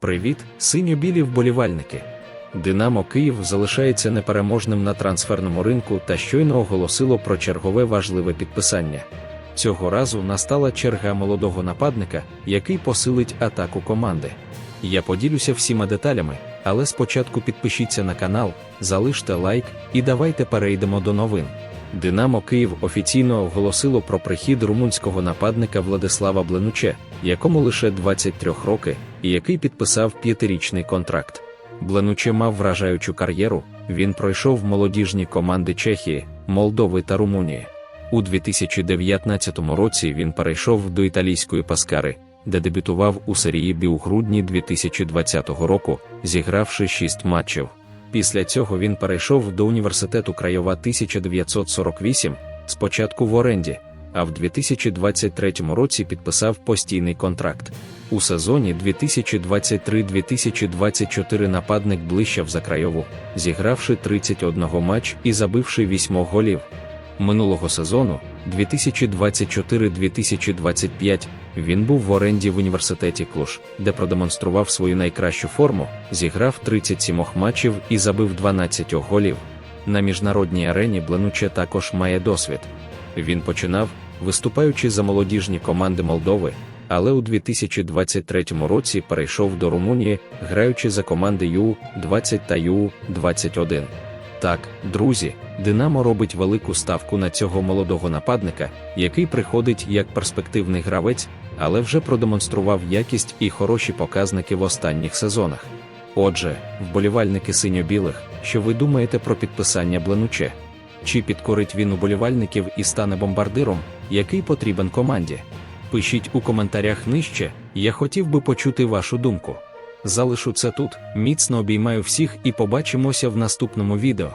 Привіт, синьо-білі вболівальники. Динамо Київ залишається непереможним на трансферному ринку та щойно оголосило про чергове важливе підписання. Цього разу настала черга молодого нападника, який посилить атаку команди. Я поділюся всіма деталями, але спочатку підпишіться на канал, залиште лайк і давайте перейдемо до новин. Динамо Київ офіційно оголосило про прихід румунського нападника Владислава Бленуче, якому лише 23 роки, і який підписав п'ятирічний контракт. Бленуче мав вражаючу кар'єру, він пройшов молодіжні команди Чехії, Молдови та Румунії. У 2019 році він перейшов до італійської Паскари, де дебютував у серії Бі у грудні 2020 року, зігравши 6 матчів. Після цього він перейшов до університету Крайова 1948, спочатку в оренді, а в 2023 році підписав постійний контракт. У сезоні 2023-2024 нападник блищав за Крайову, зігравши 31 матч і забивши 8 голів. Минулого сезону, 2024-2025, він був в оренді в університеті Клуш, де продемонстрував свою найкращу форму, зіграв 37 матчів і забив 12 голів. На міжнародній арені Бленуче також має досвід. Він починав, виступаючи за молодіжні команди Молдови, але у 2023 році перейшов до Румунії, граючи за команди Ю-20 та Ю-21. Так, друзі, Динамо робить велику ставку на цього молодого нападника, який приходить як перспективний гравець, але вже продемонстрував якість і хороші показники в останніх сезонах. Отже, вболівальники синьо-білих, що ви думаєте про підписання Бленуче? Чи підкорить він уболівальників і стане бомбардиром, який потрібен команді? Пишіть у коментарях нижче, я хотів би почути вашу думку. Залишу це тут, міцно обіймаю всіх і побачимося в наступному відео.